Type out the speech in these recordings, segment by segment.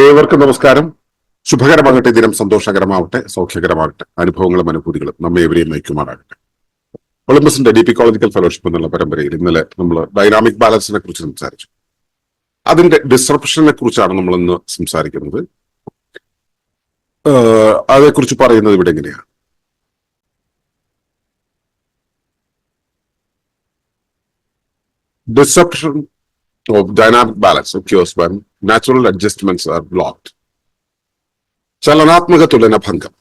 ഏവർക്കും നമസ്കാരം. ശുഭകരമാകട്ടെ ദിനം സന്തോഷകരമാവട്ടെ സൗഖ്യകരമാകട്ടെ അനുഭവങ്ങളും അനുഭൂതികളും നമ്മെ എവരെയും നയിക്കുമാറാകട്ടെ. ഒളിമ്പസിന്റെ ഡി പി കോളജിക്കൽ ഫെലോഷിപ്പ് എന്നുള്ള പരമ്പരയിൽ ഇന്നലെ നമ്മൾ ഡൈനാമിക് ബാലൻസിനെ കുറിച്ച് സംസാരിച്ചു. അതിന്റെ ഡിസ്റപ്ഷനെ കുറിച്ചാണ് നമ്മൾ ഇന്ന് സംസാരിക്കുന്നത്. അതേക്കുറിച്ച് പറയുന്നത് ഇവിടെ എങ്ങനെയാണ്? disruption of dynamic balance occurs when natural adjustments are blocked. ചലനാത്മക തുലന ഭംഗം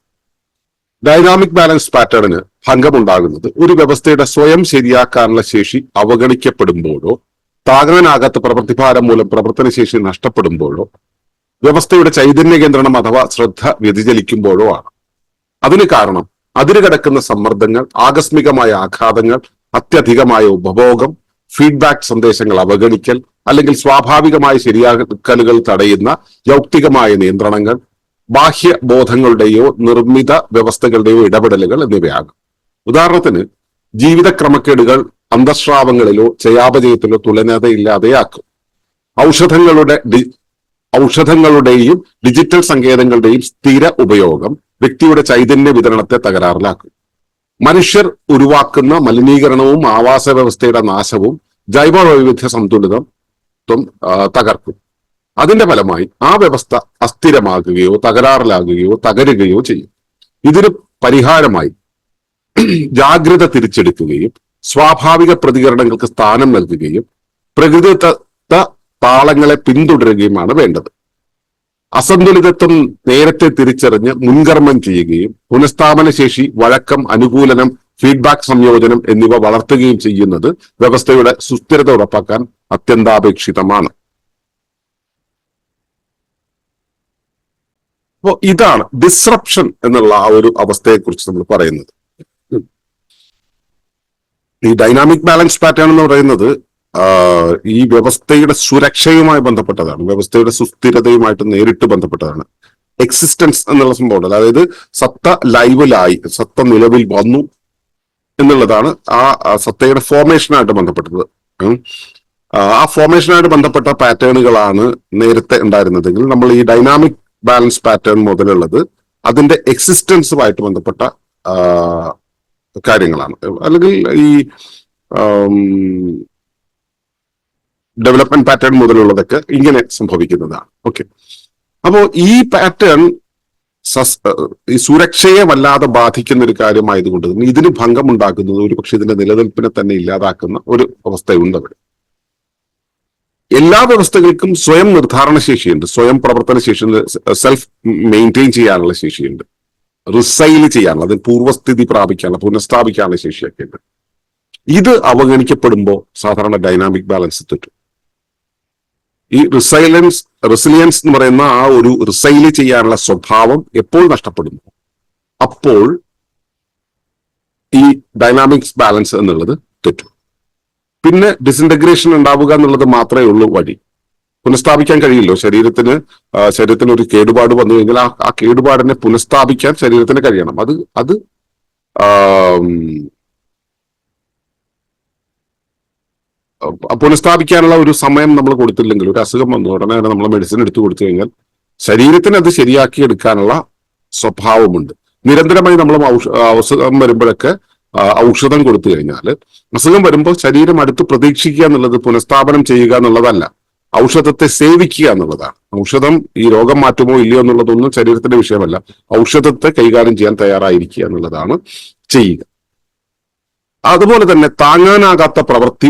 ഡൈനാമിക് ബാലൻസ് പാറ്റേണിന് ഭംഗമുണ്ടാകുന്നത് ഒരു വ്യവസ്ഥയുടെ സ്വയം ശരിയാക്കാനുള്ള ശേഷി അവഗണിക്കപ്പെടുമ്പോഴോ താങ്ങാനാകാത്ത പ്രവൃത്തിഭാരം മൂലം പ്രവർത്തനശേഷി നഷ്ടപ്പെടുമ്പോഴോ വ്യവസ്ഥയുടെ ചൈതന്യ കേന്ദ്രണം അഥവാ ശ്രദ്ധ വ്യതിചലിക്കുമ്പോഴോ ആണ് അതിന് കാരണം അതിരുകടക്കുന്ന സമ്മർദ്ദങ്ങൾ ആകസ്മികമായ ആഘാതങ്ങൾ അത്യധികമായ ഉപഭോഗം ഫീഡ്ബാക്ക് സന്ദേശങ്ങൾ അവഗണിക്കൽ അല്ലെങ്കിൽ സ്വാഭാവികമായ ശരിയാക്കലുകൾ തടയുന്ന യൗക്തികമായ നിയന്ത്രണങ്ങൾ ബാഹ്യ ബോധങ്ങളുടെയോ നിർമ്മിത വ്യവസ്ഥകളുടെയോ ഇടപെടലുകൾ എന്നിവയാകും. ഉദാഹരണത്തിന് ജീവിത ക്രമക്കേടുകൾ അന്തസ്രാവങ്ങളിലോ ചയാപചയത്തിലോ തുലനതയില്ലാതെയാക്കും. ഔഷധങ്ങളുടെ ഔഷധങ്ങളുടെയും ഡിജിറ്റൽ സങ്കേതങ്ങളുടെയും സ്ഥിര ഉപയോഗം വ്യക്തിയുടെ ചൈതന്യ വിതരണത്തെ തകരാറിലാക്കും. മനുഷ്യർ ഉരുവാക്കുന്ന മലിനീകരണവും ആവാസ വ്യവസ്ഥയുടെ നാശവും ജൈവ വൈവിധ്യ സന്തുലിതം തകർക്കും. അതിന്റെ ഫലമായി ആ വ്യവസ്ഥ അസ്ഥിരമാകുകയോ തകരാറിലാകുകയോ തകരുകയോ ചെയ്യും. ഇതിന് പരിഹാരമായി ജാഗ്രത തിരിച്ചെടുക്കുകയും സ്വാഭാവിക പ്രതികരണങ്ങൾക്ക് സ്ഥാനം നൽകുകയും പ്രകൃതിദത്ത താളങ്ങളെ പിന്തുടരുകയുമാണ് വേണ്ടത്. അസന്തുലിതത്വം നേരത്തെ തിരിച്ചറിഞ്ഞ് മുൻകർമ്മം ചെയ്യുകയും പുനഃസ്ഥാപന ശേഷി വഴക്കം അനുകൂലനം ഫീഡ്ബാക്ക് സംയോജനം എന്നിവ വളർത്തുകയും ചെയ്യുന്നത് വ്യവസ്ഥയുടെ സുസ്ഥിരത ഉറപ്പാക്കാൻ അത്യന്താപേക്ഷിതമാണ്. അപ്പോ ഇതാണ് ഡിസ്റപ്ഷൻ എന്നുള്ള ആ ഒരു അവസ്ഥയെക്കുറിച്ച് നമ്മൾ പറയുന്നത്. ഈ ഡൈനാമിക് ബാലൻസ് പാറ്റേൺ എന്ന് പറയുന്നത് ഈ വ്യവസ്ഥയുടെ സുരക്ഷയുമായി ബന്ധപ്പെട്ടതാണ്. വ്യവസ്ഥയുടെ സുസ്ഥിരതയുമായിട്ട് നേരിട്ട് ബന്ധപ്പെട്ടതാണ്. എക്സിസ്റ്റൻസ് എന്നുള്ള സംഭവം അതായത് സത്ത ലൈവിലായി സത്ത നിലവിൽ വന്നു എന്നുള്ളതാണ് ആ സത്തയുടെ ഫോർമേഷനായിട്ട് ബന്ധപ്പെട്ടത്. ആ ഫോർമേഷനായിട്ട് ബന്ധപ്പെട്ട പാറ്റേണുകളാണ് നേരത്തെ ഉണ്ടായിരുന്നതെങ്കിൽ നമ്മൾ ഈ ഡൈനാമിക് ബാലൻസ് പാറ്റേൺ മുതലുള്ളത് അതിന്റെ എക്സിസ്റ്റൻസുമായിട്ട് ബന്ധപ്പെട്ട കാര്യങ്ങളാണ്. അല്ലെങ്കിൽ ഈ ഡെവലപ്മെന്റ് പാറ്റേൺ മുതലുള്ളതൊക്കെ ഇങ്ങനെ സംഭവിക്കുന്നതാണ്. ഓക്കെ അപ്പോ ഈ പാറ്റേൺ ഈ സുരക്ഷയെ വല്ലാതെ ബാധിക്കുന്ന ഒരു കാര്യമായതുകൊണ്ട് തന്നെ ഇതിന് ഭംഗമുണ്ടാക്കുന്നത് ഒരു പക്ഷെ ഇതിന്റെ നിലനിൽപ്പിനെ തന്നെ ഇല്ലാതാക്കുന്ന ഒരു അവസ്ഥയുണ്ട് അവിടെ. എല്ലാ വ്യവസ്ഥകൾക്കും സ്വയം നിർദ്ധാരണ ശേഷിയുണ്ട്. സ്വയം പ്രവർത്തന ശേഷിയുണ്ട്. സെൽഫ് മെയിന്റെയിൻ ചെയ്യാനുള്ള ശേഷിയുണ്ട്. റിസൈൽ ചെയ്യാനുള്ള അതിന് പൂർവസ്ഥിതി പ്രാപിക്കാനുള്ള പുനഃസ്ഥാപിക്കാനുള്ള ശേഷിയൊക്കെ ഉണ്ട്. ഇത് അവഗണിക്കപ്പെടുമ്പോൾ സാധാരണ ഡൈനാമിക് ബാലൻസ് തെറ്റും ഈ റിസൈലൻസ് റെസിലിയൻസ് എന്ന് പറയുന്ന ആ ഒരു റിസൈൽ ചെയ്യാനുള്ള സ്വഭാവം എപ്പോൾ നഷ്ടപ്പെടുന്നു? അപ്പോൾ ഈ ഡൈനാമിക്സ് ബാലൻസ് എന്നുള്ളത് തെറ്റും. പിന്നെ ഡിസിന്റഗ്രേഷൻ ഉണ്ടാവുക എന്നുള്ളത് മാത്രമേ ഉള്ളൂ വഴി. പുനഃസ്ഥാപിക്കാൻ കഴിയില്ലോ. ശരീരത്തിന് ശരീരത്തിന് ഒരു കേടുപാട് വന്നു കഴിഞ്ഞാൽ ആ ആ കേടുപാടിനെ പുനഃസ്ഥാപിക്കാൻ ശരീരത്തിന് കഴിയണം. അത് അത് ആം, അഹ് പുനഃസ്ഥാപിക്കാനുള്ള ഒരു സമയം നമ്മൾ കൊടുത്തില്ലെങ്കിൽ ഒരു അസുഖം വന്നു ഉടനെ തന്നെ നമ്മൾ മെഡിസിൻ എടുത്തു കൊടുത്തു കഴിഞ്ഞാൽ ശരീരത്തിന് അത് ശരിയാക്കി എടുക്കാനുള്ള സ്വഭാവമുണ്ട്. നിരന്തരമായി നമ്മൾ ഔഷധം വരുമ്പോഴൊക്കെ ഔഷധം കൊടുത്തു കഴിഞ്ഞാൽ അസുഖം വരുമ്പോൾ ശരീരം അടുത്ത് പ്രതീക്ഷിക്കുക എന്നുള്ളത് പുനഃസ്ഥാപനം ചെയ്യുക എന്നുള്ളതല്ല. ഔഷധത്തെ സേവിക്കുക എന്നുള്ളതാണ്. ഔഷധം ഈ രോഗം മാറ്റുമോ ഇല്ലയോ എന്നുള്ളതൊന്നും ശരീരത്തിന്റെ വിഷയമല്ല. ഔഷധത്തെ കൈകാര്യം ചെയ്യാൻ തയ്യാറായിരിക്കുക എന്നുള്ളതാണ് ചെയ്യുക. അതുപോലെ തന്നെ താങ്ങാനാകാത്ത പ്രവൃത്തി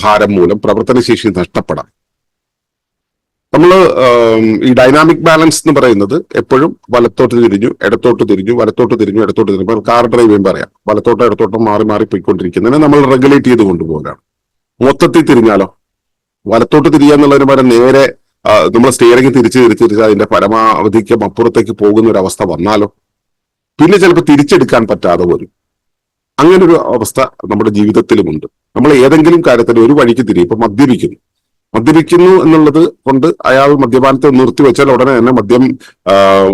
ഭാരം മൂലം പ്രവർത്തനശേഷി നഷ്ടപ്പെടാം. നമ്മൾ ഈ ഡൈനാമിക് ബാലൻസ് എന്ന് പറയുന്നത് എപ്പോഴും വലത്തോട്ട് തിരിഞ്ഞു ഇടത്തോട്ട് തിരിഞ്ഞു വലത്തോട്ട് തിരിഞ്ഞു ഇടത്തോട്ട് തിരിഞ്ഞു. കാർ ഡ്രൈവ് ചെയ്യുമ്പോൾ പറയാം. വലത്തോട്ടോ ഇടത്തോട്ടോ മാറി മാറി പോയിക്കൊണ്ടിരിക്കുന്നതിനെ നമ്മൾ റെഗുലേറ്റ് ചെയ്ത് കൊണ്ടുപോകാനാണ് മൊത്തത്തിൽ തിരിഞ്ഞാലോ? വലത്തോട്ട് തിരിയുക എന്നുള്ളതിന് നേരെ നമ്മൾ സ്റ്റിയറിംഗ് തിരിച്ച് തിരിച്ച് തിരിച്ച് അതിന്റെ പരമാവധിക്ക് അപ്പുറത്തേക്ക് പോകുന്ന ഒരു അവസ്ഥ വന്നാലോ? പിന്നെ ചിലപ്പോൾ തിരിച്ചെടുക്കാൻ പറ്റാതെ വരും. അങ്ങനെ ഒരു അവസ്ഥ നമ്മുടെ ജീവിതത്തിലുമുണ്ട്. നമ്മൾ ഏതെങ്കിലും കാര്യത്തിൽ ഒരു വഴിക്ക് തിരി ഇപ്പൊ മദ്യപിക്കുന്നു. മദ്യപിക്കുന്നു എന്നുള്ളത് കൊണ്ട് അയാൾ മദ്യപാനത്തെ നിർത്തിവെച്ചാൽ ഉടനെ തന്നെ മദ്യം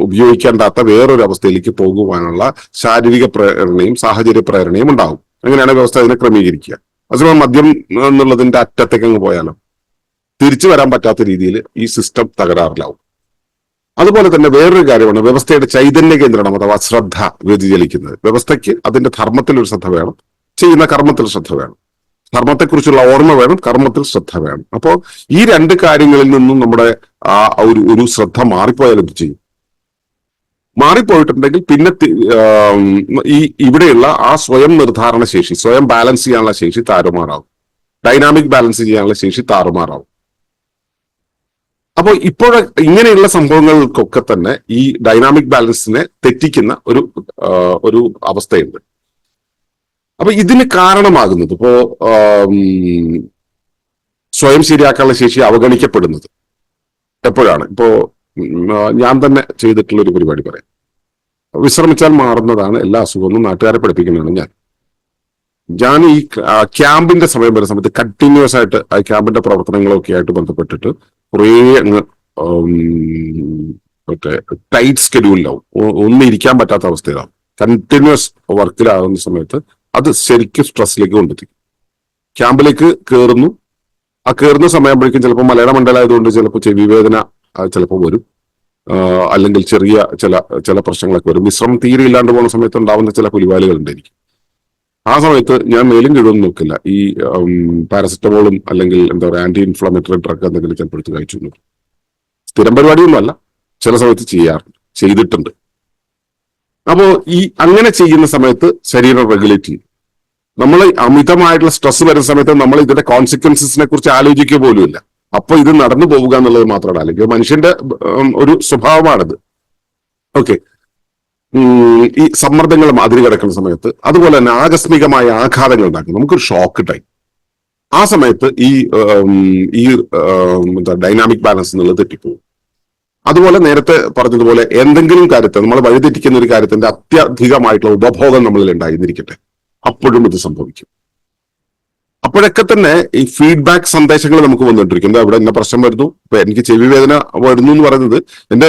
ഉപയോഗിക്കേണ്ടാത്ത വേറൊരു അവസ്ഥയിലേക്ക് പോകുവാനുള്ള ശാരീരിക പ്രേരണയും സാഹചര്യ പ്രേരണയും ഉണ്ടാകും അങ്ങനെയാണ് വ്യവസ്ഥ അതിനെ ക്രമീകരിക്കുക. അതേസമയം മദ്യം എന്നുള്ളതിന്റെ അറ്റത്തേക്ക് അങ്ങ് പോയാലോ? തിരിച്ചു വരാൻ പറ്റാത്ത രീതിയിൽ ഈ സിസ്റ്റം തകരാറിലാവും. അതുപോലെ തന്നെ വേറൊരു കാര്യമാണ് വ്യവസ്ഥയുടെ ചൈതന്യ കേന്ദ്രമാണ് അഥവാ ശ്രദ്ധ വ്യതിചലിക്കുന്നത്. വ്യവസ്ഥയ്ക്ക് അതിന്റെ ധർമ്മത്തിൽ ഒരു ശ്രദ്ധ വേണം ചെയ്യുന്ന കർമ്മത്തിൽ ശ്രദ്ധ വേണം. ധർമ്മത്തെക്കുറിച്ചുള്ള ഓർമ്മ വേണം കർമ്മത്തിൽ ശ്രദ്ധ വേണം. അപ്പോൾ ഈ രണ്ട് കാര്യങ്ങളിൽ നിന്നും നമ്മുടെ ആ ഒരു ഒരു ശ്രദ്ധ മാറിപ്പോയാൽ എന്ത് ചെയ്യും? മാറിപ്പോയിട്ടുണ്ടെങ്കിൽ പിന്നെ ഈ ഇവിടെയുള്ള ആ സ്വയം നിർദ്ധാരണ ശേഷി സ്വയം ബാലൻസ് ചെയ്യാനുള്ള ശേഷി താറുമാറാവും ഡൈനാമിക് ബാലൻസ് ചെയ്യാനുള്ള ശേഷി താറുമാറാവും. അപ്പോൾ ഇപ്പോൾ ഇങ്ങനെയുള്ള സംഭവങ്ങൾക്കൊക്കെ തന്നെ ഈ ഡൈനാമിക് ബാലൻസിനെ തെറ്റിക്കുന്ന ഒരു ഒരു അവസ്ഥയുണ്ട്. അപ്പൊ ഇതിന് കാരണമാകുന്നത് ഇപ്പോ സ്വയം ശരിയാക്കാനുള്ള ശേഷി അവഗണിക്കപ്പെടുന്നത് എപ്പോഴാണ്? ഇപ്പോ ഞാൻ തന്നെ ചെയ്തിട്ടുള്ള ഒരു പരിപാടി പറയാം. വിശ്രമിച്ചാൽ മാറുന്നതാണ് എല്ലാ അസുഖവും നാട്ടുകാരെ പഠിപ്പിക്കുന്നതാണ് ഞാൻ. ഞാൻ ഈ ക്യാമ്പിന്റെ സമയം വരുന്ന സമയത്ത് കണ്ടിന്യൂസ് ആയിട്ട് ആ ക്യാമ്പിന്റെ പ്രവർത്തനങ്ങളൊക്കെ ആയിട്ട് ബന്ധപ്പെട്ടിട്ട് കുറേ അങ്ങ് മറ്റേ ടൈറ്റ് സ്കെഡ്യൂളിലാവും ഒന്നും ഇരിക്കാൻ പറ്റാത്ത അവസ്ഥയിലാവും കണ്ടിന്യൂസ് വർക്കിലാകുന്ന സമയത്ത് അത് ശരിക്കും സ്ട്രെസ്സിലേക്ക് കൊണ്ടെത്തിക്കും. ക്യാമ്പിലേക്ക് കയറുന്നു ആ കയറുന്ന സമയമാകുമ്പോഴേക്കും ചിലപ്പോൾ മലയാള മണ്ഡലമായതുകൊണ്ട് ചിലപ്പോൾ ചെവി വേദന ചിലപ്പോൾ വരും. അല്ലെങ്കിൽ ചെറിയ ചില ചില പ്രശ്നങ്ങളൊക്കെ വരും. വിശ്രമം തീരെ ഇല്ലാണ്ട് പോകുന്ന സമയത്ത് ഉണ്ടാവുന്ന ചില പുലിവാലുകൾ ഉണ്ടായിരിക്കും. ആ സമയത്ത് ഞാൻ മേലും കീഴൊന്നും നോക്കില്ല. ഈ പാരസെറ്റമോളും അല്ലെങ്കിൽ എന്താ പറയുക ആന്റി ഇൻഫ്ലമേറ്ററി ഡ്രഗ് എന്തെങ്കിലും ചിലപ്പോൾ എടുത്ത് കഴിച്ചു സ്ഥിരം പരിപാടിയൊന്നും അല്ല. ചില സമയത്ത് ചെയ്യാറുണ്ട് ചെയ്തിട്ടുണ്ട്. അപ്പോ ഈ അങ്ങനെ ചെയ്യുന്ന സമയത്ത് ശരീരം റെഗുലേറ്റ് ചെയ്യും. നമ്മൾ അമിതമായിട്ടുള്ള സ്ട്രെസ് വരുന്ന സമയത്ത് നമ്മൾ ഇതിന്റെ കോൺസിക്വൻസിനെ കുറിച്ച് ആലോചിക്കുക പോലുമില്ല അപ്പൊ ഇത് നടന്നു പോവുക എന്നുള്ളത് മാത്രമാണ്. അല്ലെങ്കിൽ മനുഷ്യന്റെ ഒരു സ്വഭാവമാണിത്. ഓക്കെ ഈ സമ്മർദ്ദങ്ങൾ അതിരി കിടക്കുന്ന സമയത്ത് അതുപോലെ തന്നെ ആകസ്മികമായ ആഘാതങ്ങൾ ഉണ്ടാക്കും. നമുക്കൊരു ഷോക്ക് ടൈം ആ സമയത്ത് ഈ ഈ എന്താ ഡൈനാമിക് ബാലൻസ് എന്നുള്ളത് തെറ്റിപ്പോകും അതുപോലെ നേരത്തെ പറഞ്ഞതുപോലെ എന്തെങ്കിലും കാര്യത്തെ നമ്മൾ വഴിതെറ്റിക്കുന്ന ഒരു കാര്യത്തിന്റെ അത്യധികമായിട്ടുള്ള ഉപഭോഗം നമ്മളിൽ ഉണ്ടായിരുന്നിരിക്കട്ടെ. അപ്പോഴും ഇത് സംഭവിക്കും. അപ്പോഴൊക്കെ തന്നെ ഈ ഫീഡ്ബാക്ക് സന്ദേശങ്ങൾ നമുക്ക് വന്നുകൊണ്ടിരിക്കും. എന്താ ഇവിടെ ഇന്ന പ്രശ്നം വരുന്നു? എനിക്ക് ചെവി വേദന വരുന്നു എന്ന് പറയുന്നത് എന്റെ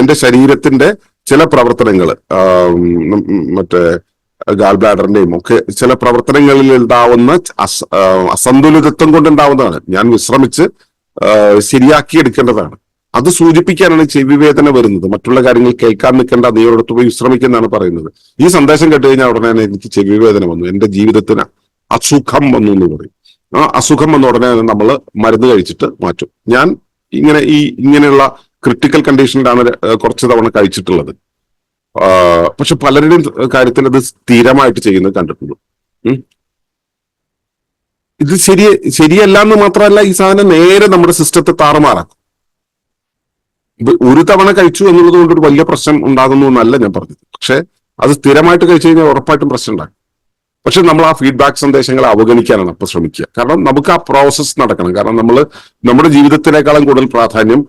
എന്റെ ശരീരത്തിന്റെ ചില പ്രവർത്തനങ്ങൾ മറ്റേ ഗാൽ ബ്ലാഡറിന്റെയും ഒക്കെ ചില പ്രവർത്തനങ്ങളിൽ ഉണ്ടാവുന്ന അസന്തുലിതത്വം കൊണ്ടുണ്ടാവുന്നതാണ് ഞാൻ വിശ്രമിച്ച് ശരിയാക്കി എടുക്കേണ്ടതാണ്. അത് സൂചിപ്പിക്കാനാണ് ചെവി വേദന വരുന്നത്. മറ്റുള്ള കാര്യങ്ങൾ കേൾക്കാൻ നിൽക്കേണ്ട നീയോടത്ത് പോയി വിശ്രമിക്കുന്നതാണ് പറയുന്നത്. ഈ സന്ദേശം കേട്ട് കഴിഞ്ഞാൽ ഉടനെ എനിക്ക് ചെവി വേദന വന്നു. എന്റെ ജീവിതത്തിന് അസുഖം വന്നു എന്ന് പറയും. ആ അസുഖം വന്ന ഉടനെ നമ്മൾ മരുന്ന് കഴിച്ചിട്ട് മാറ്റും. ഞാൻ ഇങ്ങനെ ഈ ഇങ്ങനെയുള്ള ക്രിട്ടിക്കൽ കണ്ടീഷനിലാണ് കുറച്ച് തവണ കഴിച്ചിട്ടുള്ളത്. പക്ഷെ പലരുടെയും കാര്യത്തിൽ അത് സ്ഥിരമായിട്ട് ചെയ്യുന്നത് കണ്ടിട്ടുണ്ട്. ഇത് ശരി ശരിയല്ല എന്ന് മാത്രമല്ല ഈ സാധനം നേരെ നമ്മുടെ സിസ്റ്റത്തെ താറുമാറാക്കും. ഒരു തവണ കഴിച്ചു എന്നുള്ളത് കൊണ്ട് ഒരു വലിയ പ്രശ്നം ഉണ്ടാകുന്നു എന്നല്ല ഞാൻ പറഞ്ഞത്. പക്ഷെ അത് സ്ഥിരമായിട്ട് കഴിച്ചു കഴിഞ്ഞാൽ ഉറപ്പായിട്ടും പ്രശ്നം ഉണ്ടാകും. പക്ഷെ നമ്മൾ ആ ഫീഡ്ബാക്ക് സന്ദേശങ്ങളെ അവഗണിക്കാനാണ് അപ്പൊ ശ്രമിക്കുക. കാരണം നമുക്ക് ആ പ്രോസസ്സ് നടക്കണം. കാരണം നമ്മൾ നമ്മുടെ ജീവിതത്തിനേക്കാളും കൂടുതൽ പ്രാധാന്യം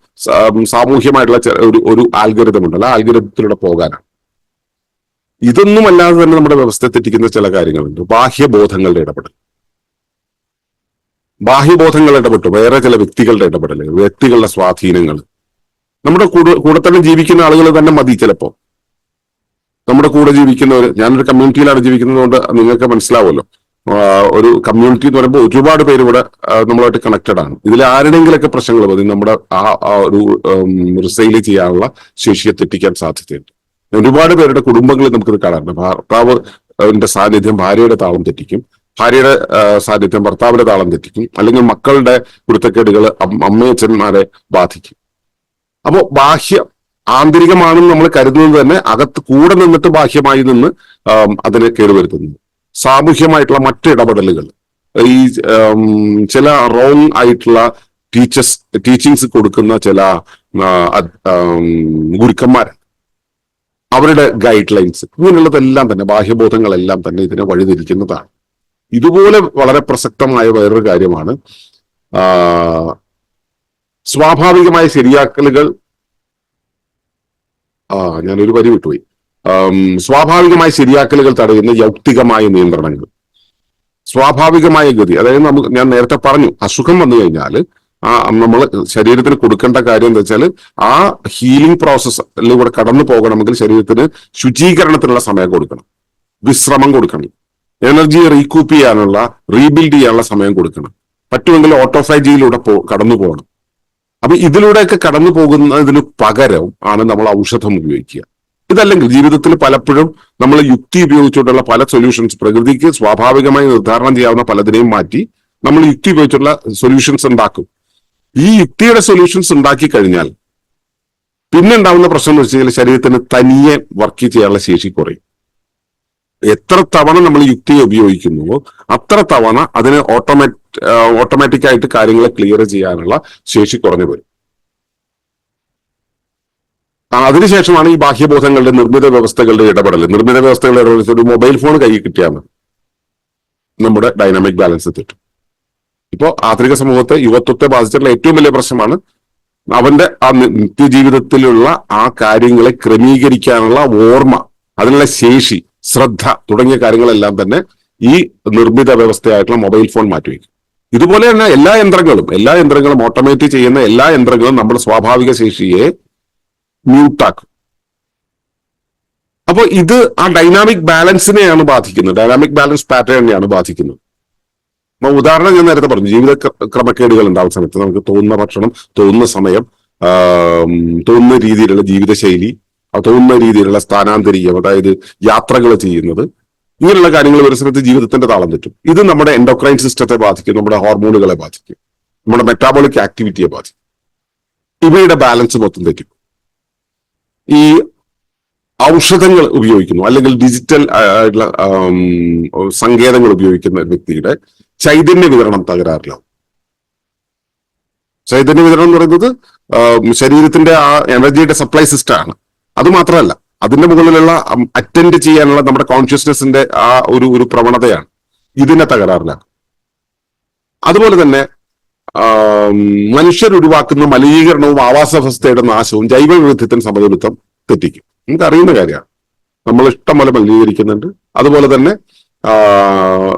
സാമൂഹ്യമായിട്ടുള്ള ഒരു ഒരു ആൽഗരിതം ഉണ്ടല്ലോ. ആ ആൽഗരിതത്തിലൂടെ പോകാനാണ്. ഇതൊന്നും അല്ലാതെ തന്നെ നമ്മുടെ വ്യവസ്ഥ തെറ്റിക്കുന്ന ചില കാര്യങ്ങളുണ്ട്. ബാഹ്യബോധങ്ങളുടെ ഇടപെടൽ. ബാഹ്യബോധങ്ങൾ ഇടപെട്ടു വേറെ ചില വ്യക്തികളുടെ ഇടപെടലുകൾ വ്യക്തികളുടെ സ്വാധീനങ്ങൾ. നമ്മുടെ കൂടെ കൂടെ തന്നെ ജീവിക്കുന്ന ആളുകൾ തന്നെ മതി ചിലപ്പോ. നമ്മുടെ കൂടെ ജീവിക്കുന്നവർ ഞാനൊരു കമ്മ്യൂണിറ്റിയിലാണ് ജീവിക്കുന്നത് കൊണ്ട് നിങ്ങൾക്ക് മനസ്സിലാവുമല്ലോ. ഒരു കമ്മ്യൂണിറ്റി എന്ന് പറയുമ്പോൾ ഒരുപാട് പേര് ഇവിടെ നമ്മളായിട്ട് കണക്റ്റഡ് ആണ്. ഇതിൽ ആരുടെങ്കിലൊക്കെ പ്രശ്നങ്ങൾ മതി. നമ്മുടെ ആ ഒരു റിസൈൽ ചെയ്യാനുള്ള ശേഷിയെ തെറ്റിക്കാൻ സാധ്യതയുണ്ട്. ഒരുപാട് പേരുടെ കുടുംബങ്ങളിൽ നമുക്കിത് കാണാറുണ്ട്. ഭർത്താവ് ന്റെ സാന്നിധ്യം ഭാര്യയുടെ താളം തെറ്റിക്കും. ഭാര്യയുടെ സാന്നിധ്യം ഭർത്താവിന്റെ താളം തെറ്റിക്കും. അല്ലെങ്കിൽ മക്കളുടെ കുരുത്തക്കേടുകൾ അമ്മയച്ഛന്മാരെ ബാധിക്കും. അപ്പോ ബാഹ്യ ആന്തരികമാണെന്ന് നമ്മൾ കരുതുന്നത് തന്നെ അകത്ത് കൂടെ നിന്നിട്ട് ബാഹ്യമായി നിന്ന് അതിനെ കേടുവരുത്തുന്നു സാമൂഹ്യമായിട്ടുള്ള മറ്റ് ഇടപെടലുകൾ. ഈ ചില റോങ് ആയിട്ടുള്ള ടീച്ചേഴ്സ് ടീച്ചിങ്സ് കൊടുക്കുന്ന ചില ഗുരുക്കന്മാർ അവരുടെ ഗൈഡ് ലൈൻസ് ഇങ്ങനെയുള്ളതെല്ലാം തന്നെ ബാഹ്യബോധങ്ങളെല്ലാം തന്നെ ഇതിനെ വഴിതിരിക്കുന്നതാണ്. ഇതുപോലെ വളരെ പ്രസക്തമായ വേറൊരു കാര്യമാണ് സ്വാഭാവികമായ ശരിയാക്കലുകൾ ആ ഞാനൊരു വരി വിട്ടുപോയി. സ്വാഭാവികമായി ശരിയാക്കലുകൾ തടയുന്ന യൗക്തികമായ നിയന്ത്രണങ്ങൾ. സ്വാഭാവികമായ ഗതി. അതായത് നമുക്ക് ഞാൻ നേരത്തെ പറഞ്ഞു അസുഖം വന്നു കഴിഞ്ഞാൽ ആ നമ്മൾ ശരീരത്തിന് കൊടുക്കേണ്ട കാര്യം എന്താ വെച്ചാൽ ആ ഹീലിംഗ് പ്രോസസ്സിലൂടെ കടന്നു പോകണമെങ്കിൽ ശരീരത്തിന് ശുചീകരണത്തിനുള്ള സമയം കൊടുക്കണം. വിശ്രമം കൊടുക്കണം. എനർജി റീകൂപ്പ് ചെയ്യാനുള്ള റീബിൽഡ് ചെയ്യാനുള്ള സമയം കൊടുക്കണം. പറ്റുമെങ്കിൽ ഓട്ടോഫാജിയിലൂടെ പോ കടന്നു പോകണം. അപ്പൊ ഇതിലൂടെയൊക്കെ കടന്നു പോകുന്നതിന് പകരം ആണ് നമ്മൾ ഔഷധം ഉപയോഗിക്കുക. ഇതല്ലെങ്കിൽ ജീവിതത്തിൽ പലപ്പോഴും നമ്മൾ യുക്തി ഉപയോഗിച്ചുകൊണ്ടുള്ള പല സൊല്യൂഷൻസ് പ്രകൃതിക്ക് സ്വാഭാവികമായി നിർദ്ധാരണം ചെയ്യാവുന്ന പലതിനെയും മാറ്റി നമ്മൾ യുക്തി ഉപയോഗിച്ചുള്ള സൊല്യൂഷൻസ് ഉണ്ടാക്കും. ഈ യുക്തിയുടെ സൊല്യൂഷൻസ് ഉണ്ടാക്കി കഴിഞ്ഞാൽ പിന്നെ ഉണ്ടാവുന്ന പ്രശ്നം എന്ന് വെച്ച് കഴിഞ്ഞാൽ ശരീരത്തിന് തനിയെ വർക്ക് ചെയ്യാനുള്ള ശേഷി കുറയും. എത്ര തവണ നമ്മൾ യുക്തിയെ ഉപയോഗിക്കുന്നുവോ അത്ര തവണ അതിന് ഓട്ടോമാറ്റ് ഓട്ടോമാറ്റിക് ആയിട്ട് കാര്യങ്ങളെ ക്ലിയർ ചെയ്യാനുള്ള ശേഷി കുറഞ്ഞു വരും. അതിനുശേഷമാണ് ഈ ബാഹ്യബോധങ്ങളുടെ നിർമ്മിത വ്യവസ്ഥകളുടെ ഇടപെടൽ നിർമ്മിത വ്യവസ്ഥകളുടെ ഇടപെടൽ ഒരു മൊബൈൽ ഫോൺ കയ്യിൽ കിട്ടിയാൽ നമ്മുടെ ഡൈനാമിക് ബാലൻസ് തെറ്റും. ഇപ്പോ ആധുനിക സമൂഹത്തെ യുവത്വത്തെ ബാധിച്ചിട്ടുള്ള ഏറ്റവും വലിയ പ്രശ്നമാണ് അവന്റെ ആ നിത്യജീവിതത്തിലുള്ള ആ കാര്യങ്ങളെ ക്രമീകരിക്കാനുള്ള ഓർമ്മ അതിനുള്ള ശേഷി. ശ്രദ്ധ തുടങ്ങിയ കാര്യങ്ങളെല്ലാം തന്നെ ഈ നിർമ്മിത വ്യവസ്ഥയായിട്ടുള്ള മൊബൈൽ ഫോൺ മാറ്റിവെക്കും. ഇതുപോലെ തന്നെ എല്ലാ യന്ത്രങ്ങളും എല്ലാ യന്ത്രങ്ങളും ഓട്ടോമേറ്റ് ചെയ്യുന്ന എല്ലാ യന്ത്രങ്ങളും നമ്മുടെ സ്വാഭാവിക ശേഷിയെ മ്യൂട്ടാക്കും അപ്പോൾ ഇത് ആ ഡൈനാമിക് ബാലൻസിനെയാണ് ബാധിക്കുന്നത്. ഡൈനാമിക് ബാലൻസ് പാറ്റേണിനെയാണ് ബാധിക്കുന്നത്. അപ്പൊ ഉദാഹരണം ഞാൻ നേരത്തെ പറഞ്ഞു ജീവിത ക്ര- ക്രമക്കേടുകൾ ഉണ്ടാവുന്ന സമയത്ത് നമുക്ക് തോന്നുന്ന ഭക്ഷണം തോന്നുന്ന സമയം തോന്നുന്ന രീതിയിലുള്ള ജീവിതശൈലി തോന്നുന്ന രീതിയിലുള്ള സ്ഥാനാന്തരീയം അതായത് യാത്രകൾ ചെയ്യുന്നത് ഇങ്ങനെയുള്ള കാര്യങ്ങൾ ഒരു ജീവിതത്തിന്റെ താളം തെറ്റും. ഇത് നമ്മുടെ എൻഡോക്രൈൻ സിസ്റ്റത്തെ ബാധിക്കും നമ്മുടെ ഹോർമോണുകളെ ബാധിക്കും നമ്മുടെ മെറ്റാബോളിക് ആക്ടിവിറ്റിയെ ബാധിക്കും. ഇവയുടെ ബാലൻസ് മൊത്തം തെറ്റും. ഈ ഔഷധങ്ങൾ ഉപയോഗിക്കുന്നു അല്ലെങ്കിൽ ഡിജിറ്റൽ ആയിട്ടുള്ള സങ്കേതങ്ങൾ ഉപയോഗിക്കുന്ന വ്യക്തിയുടെ ചൈതന്യ വിതരണം തകരാറിലാവും. ചൈതന്യ വിതരണം എന്ന് പറയുന്നത് ശരീരത്തിന്റെ ആ എനർജിയുടെ സപ്ലൈ സിസ്റ്റം ആണ്. അത് മാത്രമല്ല അതിന്റെ മുകളിലുള്ള അറ്റൻഡ് ചെയ്യാനുള്ള നമ്മുടെ കോൺഷ്യസ്നെസിന്റെ ആ ഒരു ഒരു പ്രവണതയാണ് ഇതിനെ തകരാറിലാണ് അതുപോലെ തന്നെ മനുഷ്യർ ഒഴിവാക്കുന്ന മലിനീകരണവും ആവാസ വ്യവസ്ഥയുടെ നാശവും ജൈവ വൈവിധ്യത്തിന് സമതുലിത്വം തെറ്റിക്കും. നമുക്ക് അറിയുന്ന കാര്യമാണ്. നമ്മൾ ഇഷ്ടം പോലെ മലിനീകരിക്കുന്നുണ്ട്. അതുപോലെ തന്നെ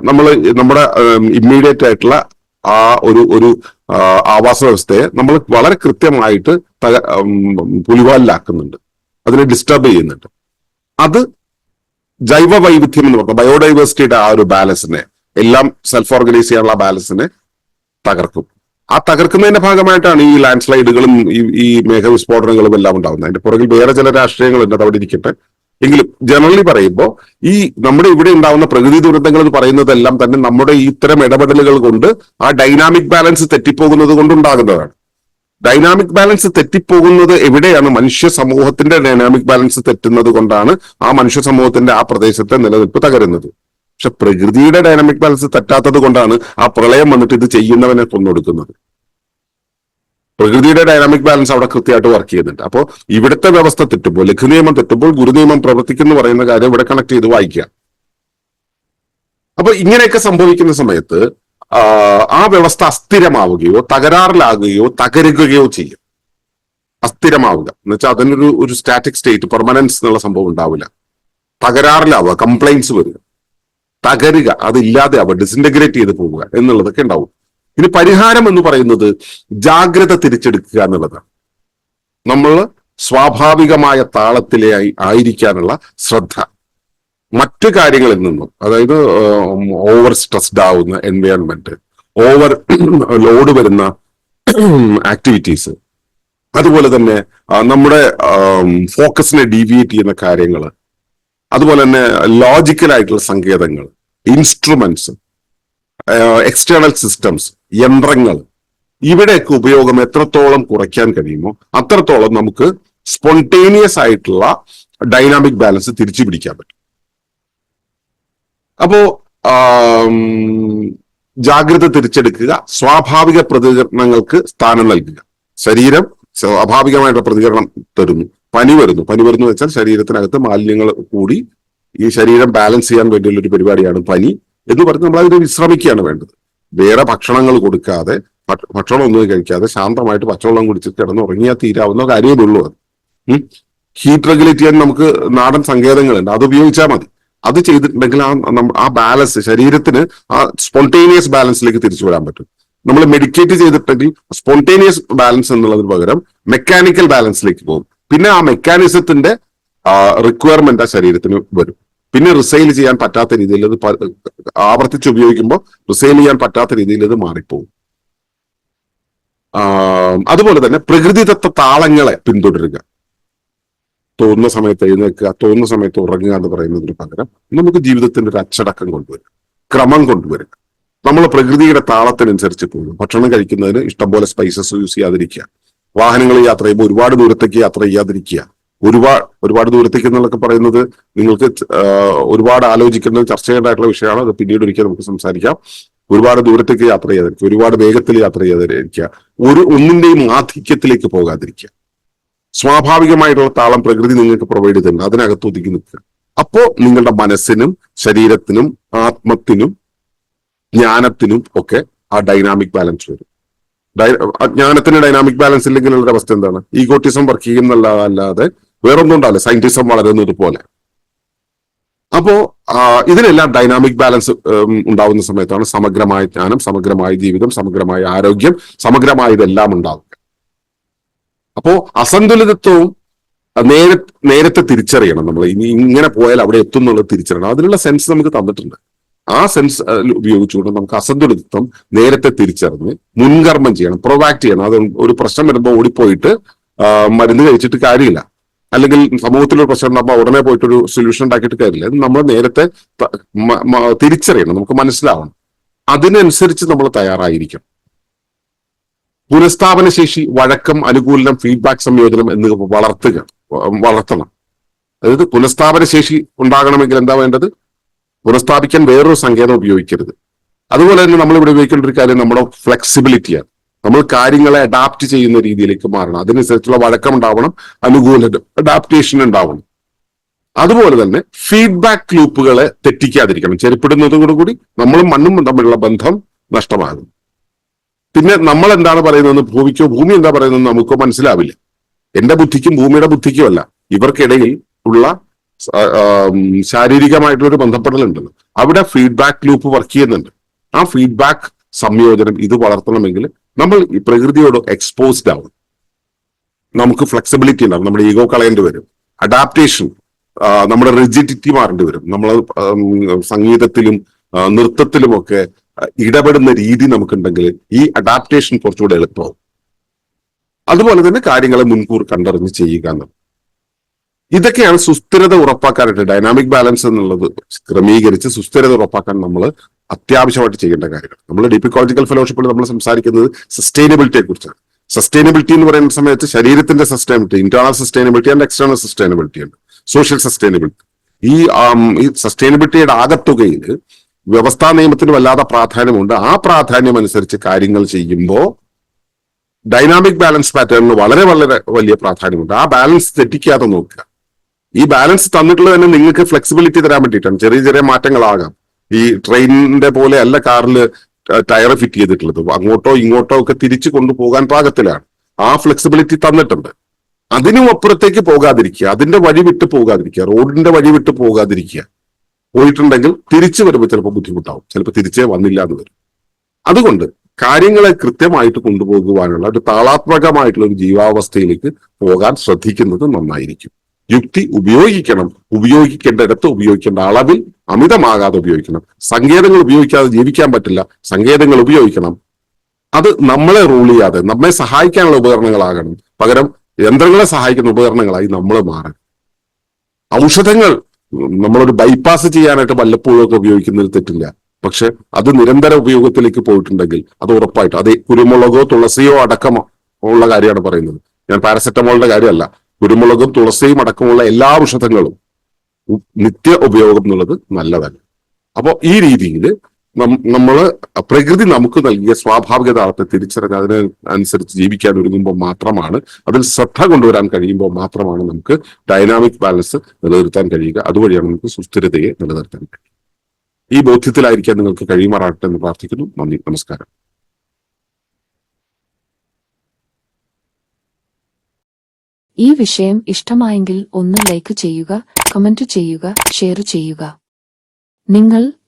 നമ്മൾ നമ്മുടെ ഇമ്മീഡിയറ്റ് ആയിട്ടുള്ള ആ ഒരു ഒരു ആവാസ വ്യവസ്ഥയെ നമ്മൾ വളരെ കൃത്യമായിട്ട് പുലിവാലിലാക്കുന്നുണ്ട് അതിനെ ഡിസ്റ്റർബ് ചെയ്യുന്നുണ്ട്. അത് ജൈവ വൈവിധ്യം എന്ന് പറഞ്ഞ ബയോഡൈവേഴ്സിറ്റിയുടെ ആ ഒരു ബാലൻസിനെ എല്ലാം സെൽഫ് ഓർഗനൈസ് ചെയ്യാനുള്ള ബാലൻസിനെ തകർക്കും. ആ തകർക്കുന്നതിന്റെ ഭാഗമായിട്ടാണ് ഈ ലാൻഡ് സ്ലൈഡുകളും ഈ മേഘവിസ്ഫോടനങ്ങളും എല്ലാം ഉണ്ടാകുന്നത്. അതിന്റെ പുറകിൽ വേറെ ചില രാഷ്ട്രീയങ്ങളുണ്ട് അത് അവിടെ ഇരിക്കട്ടെ. എങ്കിലും ജനറലി പറയുമ്പോൾ ഈ നമ്മുടെ ഇവിടെ ഉണ്ടാവുന്ന പ്രകൃതി ദുരന്തങ്ങൾ എന്ന് പറയുന്നതെല്ലാം തന്നെ നമ്മുടെ ഇത്തരം ഇടപെടലുകൾ കൊണ്ട് ആ ഡൈനാമിക് ബാലൻസ് തെറ്റിപ്പോകുന്നത് കൊണ്ടുണ്ടാകുന്നതാണ് ഡൈനാമിക് ബാലൻസ് തെറ്റിപ്പോകുന്നത് എവിടെയാണ്? മനുഷ്യ സമൂഹത്തിന്റെ ഡൈനാമിക് ബാലൻസ് തെറ്റുന്നത് കൊണ്ടാണ് ആ മനുഷ്യ സമൂഹത്തിന്റെ ആ പ്രദേശത്തെ നിലനിൽപ്പ് തകരുന്നത്. പക്ഷെ പ്രകൃതിയുടെ ഡൈനാമിക് ബാലൻസ് തെറ്റാത്തത് കൊണ്ടാണ് ആ പ്രളയം വന്നിട്ട് ഇത് ചെയ്യുന്നവനെ കൊന്നൊടുക്കുന്നത്. പ്രകൃതിയുടെ ഡൈനാമിക് ബാലൻസ് അവിടെ കൃത്യമായിട്ട് വർക്ക് ചെയ്യുന്നുണ്ട്. അപ്പോൾ ഇവിടുത്തെ വ്യവസ്ഥ തെറ്റുമ്പോൾ ലഘുനിയമം തെറ്റുമ്പോൾ ഗുരുനിയമം പ്രവർത്തിക്കുന്നു പറയുന്ന കാര്യം ഇവിടെ കണക്ട് ചെയ്ത് വായിക്കുക. അപ്പൊ ഇങ്ങനെയൊക്കെ സംഭവിക്കുന്ന സമയത്ത് ആ, വ്യവസ്ഥ അസ്ഥിരമാവുകയോ തകരാറിലാകുകയോ തകരുകയോ ചെയ്യും. അസ്ഥിരമാവുക. എന്ന് വെച്ചാൽ അതിനൊരു ഒരു സ്റ്റാറ്റിക് സ്റ്റേറ്റ് പെർമനൻസ് എന്നുള്ള സംഭവം ഉണ്ടാവില്ല. തകരാറിലാവുക കംപ്ലൈൻസ് വരിക. തകരുക അതില്ലാതെ ആവുക ഡിസിന്റഗ്രേറ്റ് ചെയ്ത് പോവുക എന്നുള്ളതൊക്കെ ഉണ്ടാവും. ഇനി പരിഹാരം എന്ന് പറയുന്നത് ജാഗ്രത തിരിച്ചെടുക്കുക എന്നുള്ളതാണ്. നമ്മൾ സ്വാഭാവികമായ താളത്തിലെ ആയിരിക്കാനുള്ള ശ്രദ്ധ. മറ്റു കാര്യങ്ങളിൽ നിന്നും അതായത് ഓവർ സ്ട്രെസ്ഡ് ആവുന്ന എൻവയോൺമെന്റ് ഓവർ ലോഡ് വരുന്ന ആക്ടിവിറ്റീസ് അതുപോലെ തന്നെ നമ്മുടെ ഫോക്കസിനെ ഡീവിയേറ്റ് ചെയ്യുന്ന കാര്യങ്ങൾ അതുപോലെ തന്നെ ലോജിക്കലായിട്ടുള്ള സങ്കേതങ്ങൾ ഇൻസ്ട്രുമെന്റ്സ് എക്സ്റ്റേണൽ സിസ്റ്റംസ് യന്ത്രങ്ങൾ. ഇവിടെയൊക്കെ ഉപയോഗം എത്രത്തോളം കുറയ്ക്കാൻ കഴിയുമോ അത്രത്തോളം നമുക്ക് സ്പോണ്ടേനിയസ് ആയിട്ടുള്ള ഡൈനാമിക് ബാലൻസ് തിരിച്ചു പിടിക്കാൻ പറ്റും. അപ്പോ ജാഗ്രത തിരിച്ചെടുക്കുക. സ്വാഭാവിക പ്രതികരണങ്ങൾക്ക് സ്ഥാനം നൽകുക. ശരീരം സ്വാഭാവികമായിട്ടുള്ള പ്രതികരണം തരുന്നു. പനി വരുന്നു. പനി വരുന്നു വെച്ചാൽ ശരീരത്തിനകത്ത് മാലിന്യങ്ങൾ കൂടി ഈ ശരീരം ബാലൻസ് ചെയ്യാൻ വേണ്ടിയുള്ള ഒരു പരിപാടിയാണ് പനി എന്ന് പറഞ്ഞ് നമ്മൾ അതിനെ വിശ്രമിക്കുകയാണ് വേണ്ടത്. വേറെ ഭക്ഷണങ്ങൾ കൊടുക്കാതെ ഭക്ഷ- ഭക്ഷണം ഒന്നും കഴിക്കാതെ ശാന്തമായിട്ട് പച്ചവെള്ളം കുടിച്ച് കിടന്ന് ഉറങ്ങിയാൽ തീരാവുന്ന കാര്യമേ ഉള്ളൂ അത്. ഹീറ്റ് റെഗുലേറ്റ് ചെയ്യാൻ നമുക്ക് നാടൻ സങ്കേതങ്ങളുണ്ട്. അത് ഉപയോഗിച്ചാൽ മതി. അത് ചെയ്തിട്ടുണ്ടെങ്കിൽ ആ ആ ബാലൻസ് ശരീരത്തിന് ആ സ്പോണ്ടേനിയസ് ബാലൻസിലേക്ക് തിരിച്ചു വരാൻ പറ്റും. നമ്മൾ മെഡിക്കേറ്റ് ചെയ്തിട്ടുണ്ടെങ്കിൽ സ്പോണ്ടേനിയസ് ബാലൻസ് എന്നുള്ളതിന് പകരം മെക്കാനിക്കൽ ബാലൻസിലേക്ക് പോകും. പിന്നെ ആ മെക്കാനിസത്തിന്റെ റിക്വയർമെന്റ് ആ ശരീരത്തിന് വരും. പിന്നെ റിസൈൽ ചെയ്യാൻ പറ്റാത്ത രീതിയിൽ ഇത് ആവർത്തിച്ച് ഉപയോഗിക്കുമ്പോൾ റിസൈൽ ചെയ്യാൻ പറ്റാത്ത രീതിയിൽ ഇത് മാറിപ്പോകും അതുപോലെ തന്നെ പ്രകൃതിദത്ത താളങ്ങളെ പിന്തുടരുക. തോന്നുന്ന സമയത്ത് എഴുന്നേൽക്കുക തോന്നുന്ന സമയത്ത് ഉറങ്ങുക എന്ന് പറയുന്നതിന് പകരം നമുക്ക് ജീവിതത്തിന്റെ ഒരു അച്ചടക്കം കൊണ്ടുവരിക ക്രമം കൊണ്ടുവരിക. നമ്മൾ പ്രകൃതിയുടെ താളത്തിനനുസരിച്ച് പോകും. ഭക്ഷണം കഴിക്കുന്നതിന് ഇഷ്ടംപോലെ സ്പൈസസ് യൂസ് ചെയ്യാതിരിക്കുക. വാഹനങ്ങളിൽ യാത്ര ചെയ്യുമ്പോൾ ഒരുപാട് ദൂരത്തേക്ക് യാത്ര ചെയ്യാതിരിക്കുക. ഒരുപാട് ഒരുപാട് ദൂരത്തേക്ക് എന്നുള്ളതൊക്കെ പറയുന്നത് നിങ്ങൾക്ക് ഒരുപാട് ആലോചിക്കേണ്ട ചർച്ച ചെയ്യേണ്ടതായിട്ടുള്ള വിഷയമാണ്. അത് പിന്നീട് ഒരിക്കൽ നമുക്ക് സംസാരിക്കാം. ഒരുപാട് ദൂരത്തേക്ക് യാത്ര ചെയ്യാതിരിക്കുക. ഒരുപാട് വേഗത്തിൽ യാത്ര ചെയ്യാതിരിക്കുക. ഒരു ഒന്നിന്റെയും ആധിക്യത്തിലേക്ക് പോകാതിരിക്കുക. സ്വാഭാവികമായിട്ടുള്ള താളം പ്രകൃതി നിങ്ങൾക്ക് പ്രൊവൈഡ് ചെയ്തിട്ടുണ്ട് അതിനകത്ത് ഒതുക്കി നിൽക്കുക. അപ്പോ നിങ്ങളുടെ മനസ്സിനും ശരീരത്തിനും ആത്മത്തിനും ജ്ഞാനത്തിനും ഒക്കെ ആ ഡൈനാമിക് ബാലൻസ് വരും. ജ്ഞാനത്തിന് ഡൈനാമിക് ബാലൻസ് ഇല്ലെങ്കിൽ ഉള്ള അവസ്ഥ എന്താണ്? ഈഗോട്ടിസം വർക്ക് ചെയ്യുന്നല്ല അല്ലാതെ വേറൊന്നും ഉണ്ടാവില്ല. സയന്റിസം വളരുന്നത് പോലെ അപ്പോ ഇതിനെല്ലാം ഡൈനാമിക് ബാലൻസ് ഉണ്ടാവുന്ന സമയത്താണ് സമഗ്രമായ ജ്ഞാനം സമഗ്രമായ ജീവിതം സമഗ്രമായ ആരോഗ്യം സമഗ്രമായതെല്ലാം ഉണ്ടാവുക. അപ്പോ അസന്തുലിതത്വവും നേരെ നേരത്തെ തിരിച്ചറിയണം നമ്മൾ. ഇനി ഇങ്ങനെ പോയാൽ അവിടെ എത്തും എന്നുള്ളത് തിരിച്ചറിയണം. അതിനുള്ള സെൻസ് നമുക്ക് തന്നിട്ടുണ്ട്. ആ സെൻസ് ഉപയോഗിച്ചുകൊണ്ട് നമുക്ക് അസന്തുലിതത്വം നേരത്തെ തിരിച്ചറിഞ്ഞ് മുൻകർമ്മം ചെയ്യണം പ്രൊവാക്ട് ചെയ്യണം. അത് ഒരു പ്രശ്നം വരുമ്പോൾ ഓടിപ്പോയിട്ട് മരുന്ന് കഴിച്ചിട്ട് കാര്യമില്ല. അല്ലെങ്കിൽ സമൂഹത്തിലൊരു പ്രശ്നം ഉണ്ടാകുമ്പോൾ ഉടനെ പോയിട്ട് ഒരു സൊല്യൂഷൻ ഉണ്ടാക്കിയിട്ട് കാര്യമില്ല. അത് നമ്മൾ നേരത്തെ തിരിച്ചറിയണം. നമുക്ക് മനസ്സിലാവണം. അതിനനുസരിച്ച് നമ്മൾ തയ്യാറായിരിക്കണം. പുനഃസ്ഥാപന ശേഷി വഴക്കം അനുകൂലനം ഫീഡ്ബാക്ക് സംയോജനം എന്നിവ വളർത്തുക വളർത്തണം. അതായത് പുനഃസ്ഥാപന ശേഷി ഉണ്ടാകണമെങ്കിൽ എന്താ വേണ്ടത്? പുനഃസ്ഥാപിക്കാൻ വേറൊരു സങ്കേതം ഉപയോഗിക്കരുത്. അതുപോലെ തന്നെ നമ്മൾ ഇവിടെ ഉപയോഗിക്കേണ്ട ഒരു കാര്യം നമ്മുടെ ഫ്ലെക്സിബിലിറ്റിയാണ് നമ്മൾ കാര്യങ്ങളെ അഡാപ്റ്റ് ചെയ്യുന്ന രീതിയിലേക്ക് മാറണം. അതിനനുസരിച്ചുള്ള വഴക്കം ഉണ്ടാവണം അനുകൂല അഡാപ്റ്റേഷൻ ഉണ്ടാവണം. അതുപോലെ തന്നെ ഫീഡ്ബാക്ക് ലൂപ്പുകളെ തെറ്റിക്കാതിരിക്കണം. ചെരുപ്പിടുന്നതോടുകൂടി നമ്മളും മണ്ണും തമ്മിലുള്ള ബന്ധം നഷ്ടമാകും. പിന്നെ നമ്മൾ എന്താണ് പറയുന്നതെന്ന് ഭൂമിക്കോ ഭൂമി എന്താ പറയുന്നത് നമുക്കോ മനസ്സിലാവില്ല. എന്റെ ബുദ്ധിക്കും ഭൂമിയുടെ ബുദ്ധിക്കും അല്ല. ഇവർക്കിടയിൽ ഉള്ള ശാരീരികമായിട്ടുള്ള ഒരു ബന്ധപ്പെടലുണ്ടല്ലോ. അവിടെ ഫീഡ്ബാക്ക് ലൂപ്പ് വർക്ക് ചെയ്യുന്നുണ്ട്. ആ ഫീഡ്ബാക്ക് സംയോജനം ഇത് വളർത്തണമെങ്കിൽ നമ്മൾ ഈ പ്രകൃതിയോട് എക്സ്പോസ്ഡ് ആവും നമുക്ക് ഫ്ലെക്സിബിലിറ്റി ഉണ്ടാവും നമ്മുടെ ഈഗോ കളയേണ്ടി വരും. അഡാപ്റ്റേഷൻ നമ്മുടെ റിജിഡിറ്റി മാറേണ്ടി വരും. നമ്മൾ സംഗീതത്തിലും നൃത്തത്തിലും നൃത്തത്തിലുമൊക്കെ ഇടപെടുന്ന രീതി നമുക്കുണ്ടെങ്കിൽ ഈ അഡാപ്റ്റേഷൻ കുറച്ചുകൂടെ എളുപ്പമാവും. അതുപോലെ തന്നെ കാര്യങ്ങളെ മുൻകൂർ കണ്ടറിഞ്ഞ് ചെയ്യുക എന്നുള്ളത്. ഇതൊക്കെയാണ് സുസ്ഥിരത ഉറപ്പാക്കാനായിട്ട് ഡൈനാമിക് ബാലൻസ് എന്നുള്ളത് ക്രമീകരിച്ച് സുസ്ഥിരത ഉറപ്പാക്കാൻ നമ്മൾ അത്യാവശ്യമായിട്ട് ചെയ്യേണ്ട കാര്യങ്ങൾ. നമ്മൾ ഡിപ്പിക്കോളജിക്കൽ ഫെലോഷിപ്പിൽ നമ്മൾ സംസാരിക്കുന്നത് സസ്റ്റൈനബിലിറ്റിയെ കുറിച്ചാണ് സസ്റ്റൈനബിലിറ്റി എന്ന് പറയുന്ന സമയത്ത് ശരീരത്തിന്റെ sustainability internal sustainability and external sustainability ഉണ്ട്. സോഷ്യൽ സസ്റ്റൈനബിലിറ്റി ഈ ഈ സസ്റ്റൈനബിലിറ്റിയുടെ ആകത്തുകയിൽ വ്യവസ്ഥാ നിയമത്തിന് വല്ലാതെ പ്രാധാന്യമുണ്ട്. ആ പ്രാധാന്യം അനുസരിച്ച് കാര്യങ്ങൾ ചെയ്യുമ്പോൾ ഡൈനാമിക് ബാലൻസ് പാറ്റേണിന് വളരെ വളരെ വലിയ പ്രാധാന്യമുണ്ട്. ആ ബാലൻസ് തെറ്റിക്കാതെ നോക്കുക. ഈ ബാലൻസ് തന്നിട്ടുള്ളത് തന്നെ നിങ്ങൾക്ക് ഫ്ലെക്സിബിലിറ്റി തരാൻ വേണ്ടിയിട്ടാണ്. ചെറിയ ചെറിയ മാറ്റങ്ങളാകാം. ഈ ട്രെയിനിന്റെ പോലെ അല്ല കാറിൽ ടയർ ഫിറ്റ് ചെയ്തിട്ടുള്ളത്. അങ്ങോട്ടോ ഇങ്ങോട്ടോ ഒക്കെ തിരിച്ചു കൊണ്ടുപോകാൻ പാകത്തിലാണ്. ആ ഫ്ലെക്സിബിലിറ്റി തന്നിട്ടുണ്ട്. അതിനും അപ്പുറത്തേക്ക് പോകാതിരിക്കുക. അതിന്റെ വഴി വിട്ട് പോകാതിരിക്കുക. റോഡിന്റെ വഴി വിട്ട് പോകാതിരിക്കുക. പോയിട്ടുണ്ടെങ്കിൽ തിരിച്ചു വരുമ്പോൾ ചിലപ്പോൾ ബുദ്ധിമുട്ടാവും. ചിലപ്പോൾ തിരിച്ചേ വന്നില്ല എന്ന് വരും. അതുകൊണ്ട് കാര്യങ്ങളെ കൃത്യമായിട്ട് കൊണ്ടുപോകുവാനുള്ള ഒരു താളാത്മകമായിട്ടുള്ള ഒരു ജീവാവസ്ഥയിലേക്ക് പോകാൻ ശ്രദ്ധിക്കുന്നത് നന്നായിരിക്കും. യുക്തി ഉപയോഗിക്കണം. ഉപയോഗിക്കേണ്ടിടത്ത് ഉപയോഗിക്കേണ്ട അളവിൽ അമിതമാകാതെ ഉപയോഗിക്കണം. സങ്കേതങ്ങൾ ഉപയോഗിക്കാതെ ജീവിക്കാൻ പറ്റില്ല. സങ്കേതങ്ങൾ ഉപയോഗിക്കണം. അത് നമ്മളെ റൂൾ ചെയ്യാതെ നമ്മെ സഹായിക്കാനുള്ള ഉപകരണങ്ങളാകണം. പകരം യന്ത്രങ്ങളെ സഹായിക്കുന്ന ഉപകരണങ്ങളായി നമ്മൾ മാറണം ഔഷധങ്ങൾ നമ്മളൊരു ബൈപ്പാസ് ചെയ്യാനായിട്ട് വല്ലപ്പോഴും ഒക്കെ ഉപയോഗിക്കുന്നതിൽ തെറ്റില്ല. പക്ഷെ അത് നിരന്തര ഉപയോഗത്തിലേക്ക് പോയിട്ടുണ്ടെങ്കിൽ അത് ഉറപ്പായിട്ട് അത് കുരുമുളകോ തുളസിയോ അടക്കമോ ഉള്ള കാര്യമാണ് പറയുന്നത്. ഞാൻ പാരസെറ്റമോളിന്റെ കാര്യമല്ല. കുരുമുളകും തുളസിയും അടക്കമുള്ള എല്ലാ ഔഷധങ്ങളും നിത്യ ഉപയോഗം എന്നുള്ളത് നല്ലതല്ല. അപ്പോൾ ഈ രീതിയിൽ നമ്മൾ പ്രകൃതി നമുക്ക് നൽകിയ സ്വാഭാവിക താളത്തെ തിരിച്ചറിഞ്ഞ് അതിന് അനുസരിച്ച് ജീവിക്കാൻ ഒരുങ്ങുമ്പോൾ മാത്രമാണ് അതിൽ ശ്രദ്ധ കൊണ്ടുവരാൻ കഴിയുമ്പോൾ മാത്രമാണ് നമുക്ക് ഡൈനാമിക് ബാലൻസ് നിലനിർത്താൻ കഴിയുക. അതുവഴിയാണ് നമുക്ക് സുസ്ഥിരതയെ നിലനിർത്താൻ കഴിയുക. ഈ ബോധ്യത്തിലായിരിക്കാൻ നിങ്ങൾക്ക് കഴിയുമാറാകട്ടെ എന്ന് പ്രാർത്ഥിക്കുന്നു. നന്ദി നമസ്കാരം. ഈ വിഷയം ഇഷ്ടമായെങ്കിൽ ഒന്ന് ലൈക്ക് ചെയ്യുക കമന്റ് ചെയ്യുക ഷെയർ ചെയ്യുക. നിങ്ങൾ